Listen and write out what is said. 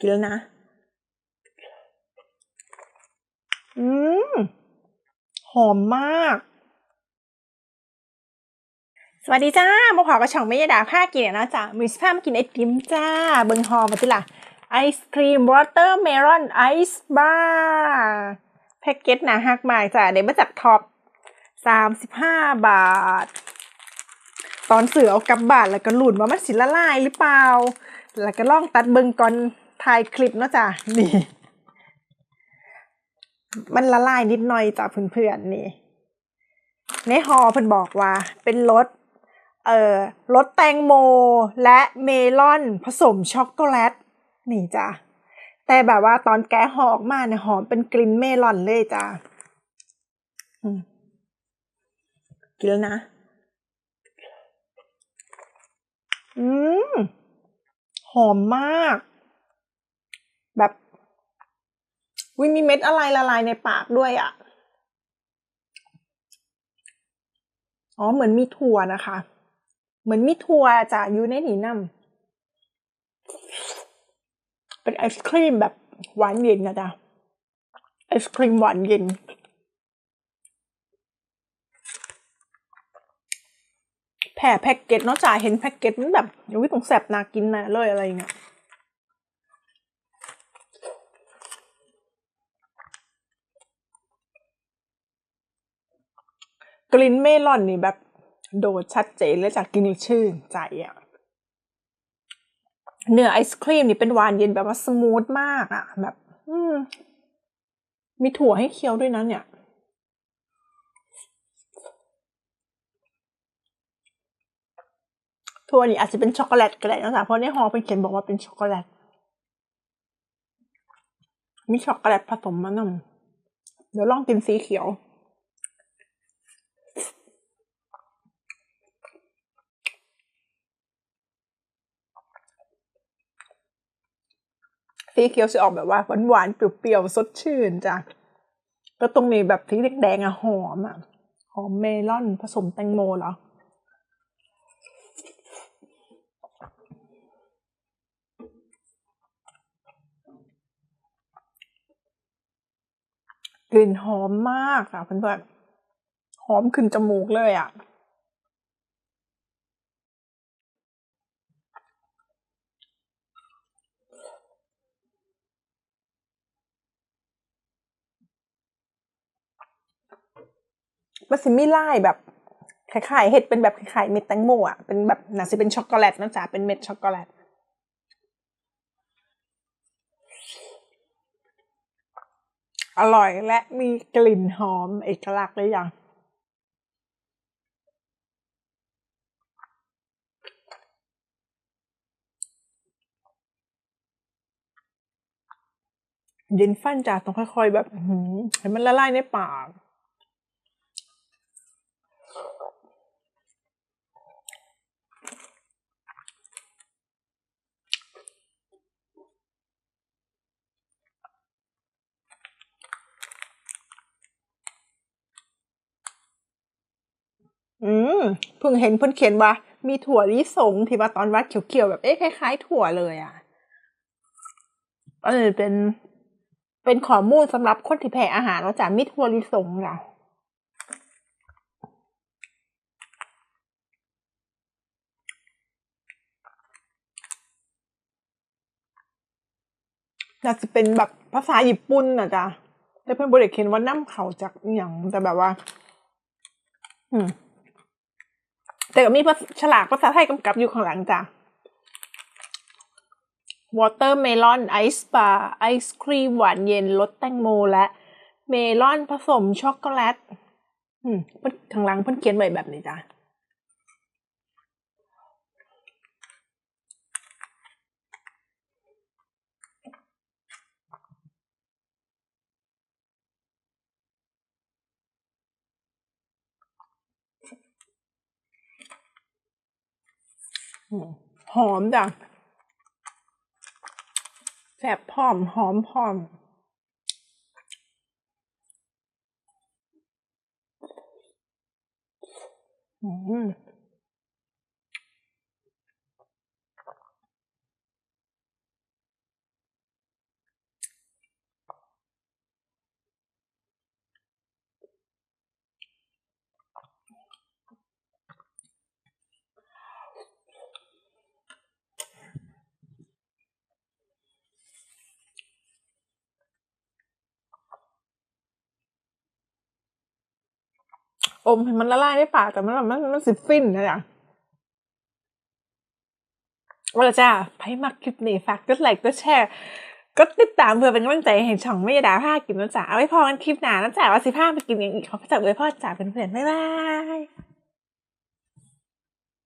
กินแล้วนะ อืม หอมมาก สวัสดีจ้ามาขอกระช่องไม่ยดาผ้ากินเนาะจ้ามีสภาพมากินไอติมจ้า เบิงหอมมาติล่ะไอศครีมวอเตอร์เมลอนไอซ์บาร์แพ็กเกจหนาหักมากจ้าเดี๋ยวมาจากท็อปสามสิบห้าบาท ตอนเสือเอากลับบาทแล้วก็หลุนว่ามันสิละลายหรือเปล่า แล้วก็ลองตัดเบิงก่อน ถ่ายคลิปเนาะจ้านี่ มันละลายนิดหน่อยจ้ะเพื่อนๆนี่ในฮอเพิ่นบอกว่า เป็นรสเอ่อรสแตงโมและเมลอนผสมช็อกโกแลตนี่จ้ะแต่แบบว่าตอนแกะห่อออกมาเนี่ยหอมเป็นกลิ่นเมลอนเลยจ้ะกินแล้วนะ อืม หอมมาก แบบ วิมีเม็ดอะไรละลายในปากด้วยอะ่ะ อ๋อ เหมือนมีถั่วนะคะ เหมือนมีถั่วจะอยู่ในนีน้ำเป็นไอศครีมแบบหวานเย็นนะจ๊ะไอศครีมหวานเย็น แผ่แพ็กเกจเนาะจ่าเห็นแพ็กเกจมันแบบอุ้ยตรงแสบนากินนะเลยอะไรเงี้ย กลิ่นเมลอนนี่แบบ โดดชัดเจนเลยจากกินชื่นใจอะเนื้อไอศครีมนี่เป็นหวานเย็นแบบว่าสมูทมากอะ แบบ อืม มีถั่วให้เคี้ยวด้วยนะเนี่ย ถั่วนี่อาจจะเป็นช็อกโกแลตก็ได้นะจ๊ะเพราะในฮอเป็นเขียนบอกว่าเป็นช็อกโกแลต มีช็อกโกแลตผสมมะนำเดี๋ยวลองกินสีเขียว สีเขียวจะออกแบบว่าหวานๆเปรี้ยวๆสดชื่นจ้ะก็ตรงนี้แบบที่แดงๆอะหอมอะหอมเมลอนผสมแตงโมเหรอกลิ่นหอมมากค่ะเพื่อนๆหอมขึ้นจมูกเลยอะ มันสิมีลายแบบคล้ายๆเห็ดเป็นแบบคล้ายๆเม็ดแตงโมอะเป็นแบบน่าจะเป็นช็อกโกแลตนะจ๊ะเป็นเม็ดช็อกโกแลตอร่อยและมีกลิ่นหอมเอกลักษณ์เลยอย่างเย็นฟันจ้ะต้องค่อยๆ แบบให้มันละลายในปาก อืมเพิ่งเห็นเพิ่นเขียนว่า มีถั่วลิสงที่ว่าตอนวัดเขียวๆแบบเอ๊ะคล้ายๆถั่วเลยอะเออเป็นเป็นข้อมูลสำหรับคนที่แพ้อาหารว่าจะมีถั่วลิสงอะน่าจะเป็นแบบภาษาญี่ปุ่นน่ะจ้ะแต่เพิ่อนบ่ได้เขียนว่านํเขาจากอหยังแต่แบบว่า อืม แต่ก็มีฉลากภาษาไทยกำกับอยู่ข้างหลังจ้ะ Watermelon Ice Bar ไอศครีมหวานเย็นรสแตงโมและเมลอนผสมช็อกโกแลตอืมข้างหลังเพิ่นเขียนไว้แบบนี้จ้ะ หอมจ้ะแสบพร้อม หอมพร้อม อืม อมมันละลายในปากแต่มันแบบมันมันสิฟินนะจ๊ะเอาละจ้าไปมักคลิปนี้ฝากกดไลค์กดแชร์ก็ติดตามเพื่อเป็นกำลังใจให้ช่องไม่ยดาผ้ากินนะจ๊ะเอาไว้พอกันคลิปหน้านะจ๊ะว่าสิผ้าไปกินอย่างอีกเขาจะไว้พ่อจ๋าเพื่อนๆบ๊ายบาย